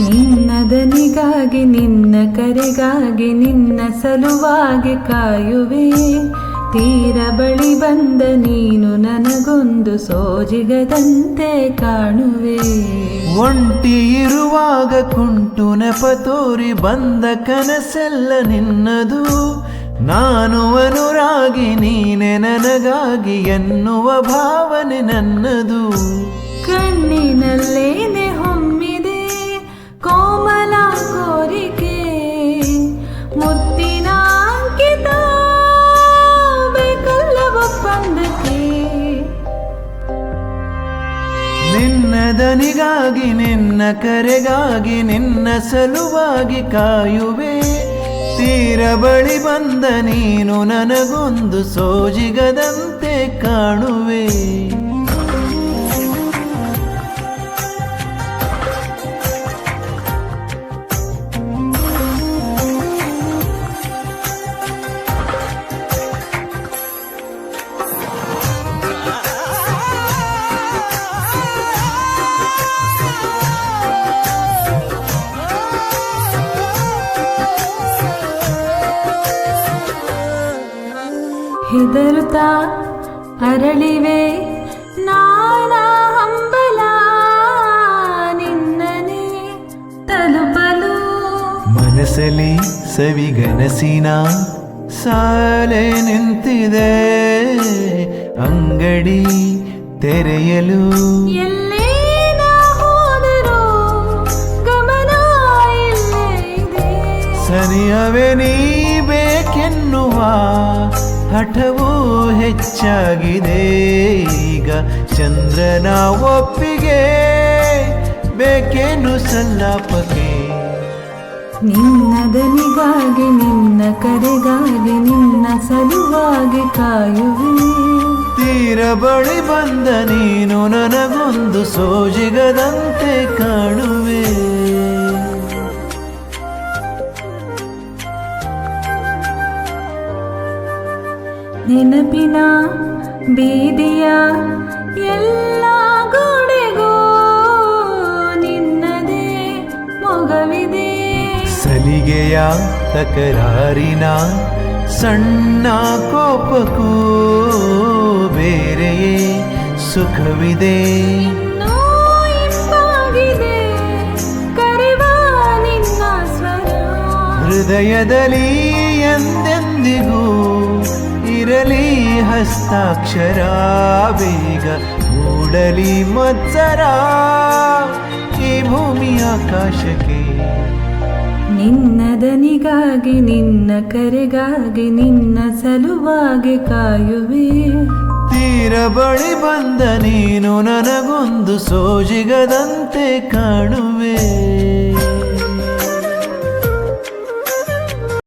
ನಿನ್ನ ದನಿಗಾಗಿ ನಿನ್ನ ಕರೆಗಾಗಿ ನಿನ್ನ ಸಲುವಾಗಿ ಕಾಯುವೆ. ತೀರ ಬಳಿ ಬಂದ ನೀನು ನನಗೊಂದು ಸೋಜಿಗದಂತೆ ಕಾಣುವೆ. ಒಂಟಿ ಇರುವಾಗ ಕುಂಟು ನೆಪ ತೋರಿ ಬಂದ ಕನಸೆಲ್ಲ ನಿನ್ನದು. ನಾನು ಅನುರಾಗಿ ನೀನೆ ನನಗಾಗಿ ಎನ್ನುವ ಭಾವನೆ ನನ್ನದು. ಕಣ್ಣಿನಲ್ಲೇನೆ ನಿನ್ನ ದನಿಗಾಗಿ ನಿನ್ನ ಕರೆಗಾಗಿ ನಿನ್ನ ಸಲುವಾಗಿ ಕಾಯುವೆ. ತೀರ ಬಳಿ ಬಂದ ನೀನು ನನಗೊಂದು ಸೋಜಿಗದಂತೆ ಕಾಣುವೆ. ಹೆದರುತ್ತಾ ಅರಳಿವೆ ನಾನಾ ಹಂಬಲ ನಿನ್ನನೆ ತಲುಪಲು. ಮನಸ್ಸಲ್ಲಿ ಸವಿಗನಸಿನ ಸಾಲೆ ನಿಂತಿದೆ ಅಂಗಡಿ ತೆರೆಯಲು. ಸನಿಯವೇ ನೀ ಬೇಕೆನ್ನುವ ಹಠವೂ ಹೆಚ್ಚಾಗಿದೆ. ಈಗ ಚಂದ್ರನ ಒಪ್ಪಿಗೆ ಬೇಕೇನು ಸಲ್ಲಾಪಕ್ಕೆ? ನಿನ್ನ ದನಿಗಾಗಿ ನಿನ್ನ ಕರೆಗಾಗಿ ನಿನ್ನ ಸಲುವಾಗಿ ಕಾಯುವೆ. ತೀರ ಬಳಿ ಬಂದ ನೀನು ನನಗೊಂದು ಸೋಜಿಗದಂತೆ ಕಾಣುವೆ ನೆನಪಿನ ಬೀದಿಯ ಎಲ್ಲ ಗೋಡೆಗೂ ನಿನ್ನದೇ ಮೊಗವಿದೆ. ಸಲಿಗೆಯ ತಕರಾರಿನ ಸಣ್ಣ ಕೋಪಕ್ಕೂ ಬೇರೆಯೇ ಸುಖವಿದೆ. ಇನ್ನೂ ಇಂಪಾಗಿದೆ ಕರೆವ ನಿನ್ನ ಸ್ವರ. ಹೃದಯದಲ್ಲಿ ಇರಲಿ ಹಸ್ತಾಕ್ಷರ ಬೇಗ ಮೂಡಲಿ ಮತ್ಸರ. ಈ ಭೂಮಿ ಆಕಾಶಕ್ಕೆ. ನಿನ್ನ ದನಿಗಾಗಿ ನಿನ್ನ ಕರೆಗಾಗಿ ನಿನ್ನ ಸಲುವಾಗಿ ಕಾಯುವೆ. ತೀರ ಬಳಿ ಬಂದ ನೀನು ನನಗೊಂದು ಸೋಜಿಗದಂತೆ ಕಾಣುವೆ.